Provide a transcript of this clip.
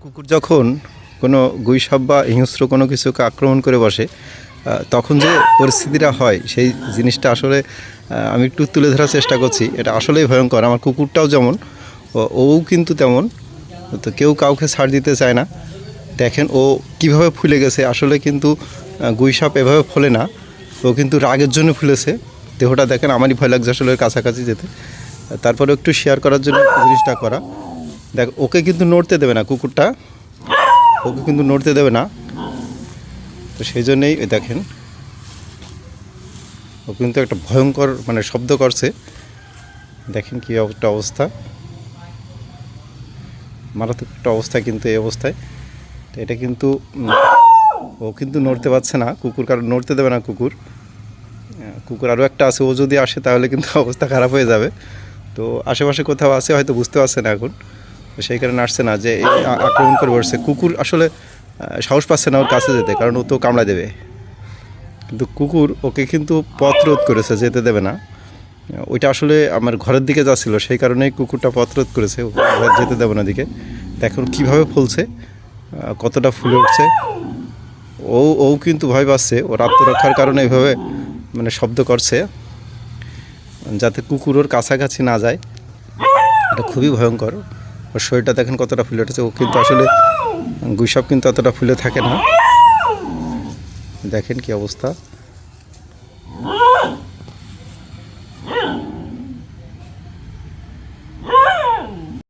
কুকুর যখন কোনো গুইসাপ বা হিংস্র কোনো কিছুকে আক্রমণ করে বসে তখন যে পরিস্থিতিটা হয়, সেই জিনিসটা আসলে আমি একটু তুলে ধরার চেষ্টা করছি। এটা আসলেই ভয়ঙ্কর। আমার কুকুরটাও যেমন, ও কিন্তু তেমন। তো কেউ কাউকে ছাড় দিতে চায় না। দেখেন, ও কীভাবে ফুলে গেছে। আসলে কিন্তু গুইসাপ এভাবে ফলে না। ও কিন্তু রাগের জন্য ফুলেছে। দেহটা দেখেন, আমারই ভয় লাগছে আসলে কাছাকাছি যেতে। তারপরে একটু শেয়ার করার জন্য জিনিসটা করা। দেখ, ওকে কিন্তু নড়তে দেবে না কুকুরটা। ওকে কিন্তু নড়তে দেবে না। তো সেই জন্যেই দেখেন, ও কিন্তু একটা ভয়ঙ্কর মানে শব্দ করছে। দেখেন কী একটা অবস্থা। মারাত্মক একটা অবস্থা কিন্তু এই অবস্থায়। তো এটা কিন্তু ও কিন্তু নড়তে পারছে না। কুকুর কারণ নড়তে দেবে না কুকুর। কুকুর আরও একটা আছে, ও যদি আসে তাহলে কিন্তু অবস্থা খারাপ হয়ে যাবে। তো আশেপাশে কোথাও আছে হয়তো বুঝতে পারছে না এখন। সেই কারণে আসছে না যে আক্রমণ করে বসছে। কুকুর আসলে সাহস পাচ্ছে না ওর কাছে যেতে, কারণ ও তো কামড়া দেবে। কিন্তু কুকুর ওকে কিন্তু পথ রোধ করেছে, যেতে দেবে না। ওইটা আসলে আমার ঘরের দিকে যাচ্ছিল, সেই কারণেই কুকুরটা পথ রোধ করেছে যেতে দেবে না দিকে এখন কীভাবে ফুলছে কতটা ফুলে উঠছে, ও ও কিন্তু ভয় পাচ্ছে। ওর আত্মরক্ষার কারণে এইভাবে মানে শব্দ করছে, যাতে কুকুর ওর কাছাকাছি না যায়। এটা খুবই ভয়ঙ্কর। ওর শরীরটা দেখেন কতটা ফুলে উঠেছে। ও কিন্তু আসলে গুইসব কিন্তু অতটা ফুলে থাকে না। দেখেন কি অবস্থা।